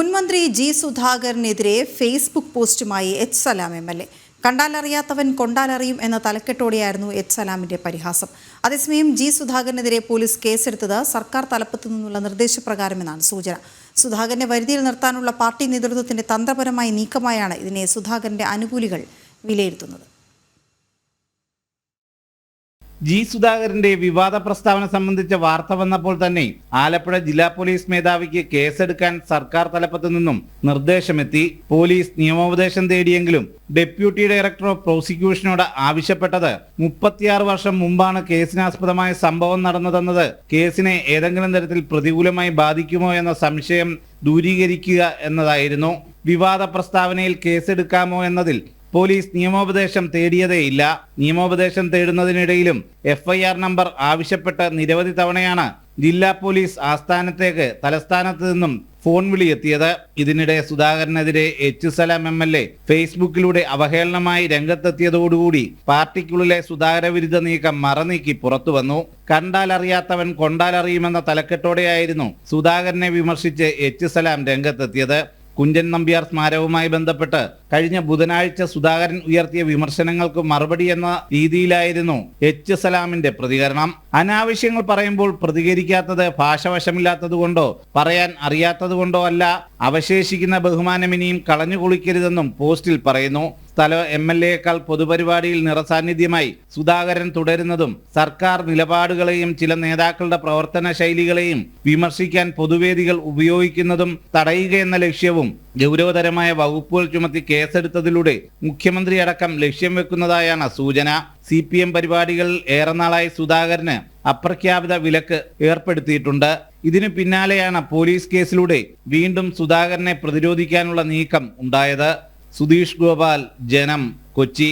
മുൻമന്ത്രി ജി സുധാകരനെതിരെ Facebook പോസ്റ്റുമായി H Salam M L A. കണ്ടാലറിയാത്തവൻ കൊണ്ടാലറിയും എന്ന തലക്കെട്ടോടെയായിരുന്നു എച്ച് സലാമിന്റെ പരിഹാസം. അതേസമയം ജി സുധാകരനെതിരെ പോലീസ് കേസെടുത്തത് സർക്കാർ തലപ്പത്തു നിന്നുള്ള നിർദ്ദേശപ്രകാരമെന്നാണ് സൂചന. സുധാകരനെ വരുതിയിൽ നിർത്താനുള്ള പാർട്ടി നേതൃത്വത്തിന്റെ തന്ത്രപരമായ നീക്കമായാണ് ഇതിനെ സുധാകരന്റെ അനുകൂലികൾ വിലയിരുത്തുന്നത്. ജി സുധാകരന്റെ വിവാദ പ്രസ്താവന സംബന്ധിച്ച വാർത്ത വന്നപ്പോൾ തന്നെ ആലപ്പുഴ ജില്ലാ പോലീസ് മേധാവിക്ക് കേസെടുക്കാൻ സർക്കാർ തലപ്പത്തു നിന്നും നിർദ്ദേശമെത്തി. പോലീസ് നിയമോപദേശം തേടിയെങ്കിലും ഡെപ്യൂട്ടി ഡയറക്ടർ ഓഫ് പ്രോസിക്യൂഷനോട് ആവശ്യപ്പെട്ടത് മുപ്പത്തിയാറ് വർഷം മുമ്പാണ് കേസിനാസ്പദമായ സംഭവം നടന്നതെന്നത് കേസിനെ ഏതെങ്കിലും തരത്തിൽ പ്രതികൂലമായി ബാധിക്കുമോ എന്ന സംശയം ദൂരീകരിക്കുക എന്നതായിരുന്നു. വിവാദ പ്രസ്താവനയിൽ കേസെടുക്കാമോ എന്നതിൽ പോലീസ് നിയമോപദേശം തേടിയതേയില്ല. നിയമോപദേശം തേടുന്നതിനിടയിലും എഫ്ഐആർ നമ്പർ ആവശ്യപ്പെട്ട് നിരവധി തവണയാണ് ജില്ലാ പോലീസ് ആസ്ഥാനത്തേക്ക് തലസ്ഥാനത്ത് നിന്നും ഫോൺ വിളിയെത്തിയത്. ഇതിനിടെ സുധാകരനെതിരെ H Salam M L A ഫേസ്ബുക്കിലൂടെ അവഹേളനമായി രംഗത്തെത്തിയതോടുകൂടി പാർട്ടിക്കുള്ളിലെ സുധാകര വിരുദ്ധ നീക്കം മറനീക്കി പുറത്തു വന്നു കണ്ടാലറിയാത്തവൻ കൊണ്ടാലറിയുമെന്ന തലക്കെട്ടോടെയായിരുന്നു സുധാകരനെ വിമർശിച്ച് എച്ച് സലാം രംഗത്തെത്തിയത്. കുഞ്ചൻ നമ്പ്യാർ സ്മാരകവുമായി ബന്ധപ്പെട്ട് കഴിഞ്ഞ ബുധനാഴ്ച സുധാകരൻ ഉയർത്തിയ വിമർശനങ്ങൾക്ക് മറുപടി എന്ന രീതിയിലായിരുന്നു എച്ച് സലാമിന്റെ പ്രതികരണം. അനാവശ്യങ്ങൾ പറയുമ്പോൾ പ്രതികരിക്കാത്തത് ഭാഷവശമില്ലാത്തതുകൊണ്ടോ പറയാൻ അറിയാത്തതുകൊണ്ടോ അല്ല. അവശേഷിക്കുന്ന ബഹുമാനം ഇനിയും കളഞ്ഞു കുളിക്കരുതെന്നും പോസ്റ്റിൽ പറയുന്നു. സ്ഥല എം എൽ എക്കാൾ പൊതുപരിപാടിയിൽ നിറസാന്നിധ്യമായി സുധാകരൻ തുടരുന്നതും സർക്കാർ നിലപാടുകളെയും ചില നേതാക്കളുടെ പ്രവർത്തന ശൈലികളെയും വിമർശിക്കാൻ പൊതുവേദികൾ ഉപയോഗിക്കുന്നതും തടയുകയെന്ന ലക്ഷ്യവും ഗൗരവതരമായ വകുപ്പുകൾ ചുമത്തി കേസെടുത്തതിലൂടെ മുഖ്യമന്ത്രി അടക്കം ലക്ഷ്യം വെക്കുന്നതായാണ് സൂചന. സി പി എം പരിപാടികളിൽ ഏറെ നാളായി സുധാകരന് അപ്രഖ്യാപിത വിലക്ക് ഏർപ്പെടുത്തിയിട്ടുണ്ട്. ഇതിനു പിന്നാലെയാണ് പോലീസ് കേസിലൂടെ വീണ്ടും സുധാകരനെ പ്രതിരോധിക്കാനുള്ള നീക്കം ഉണ്ടായത്. സുധീഷ് ഗോപാൽ ജനം കൊച്ചി.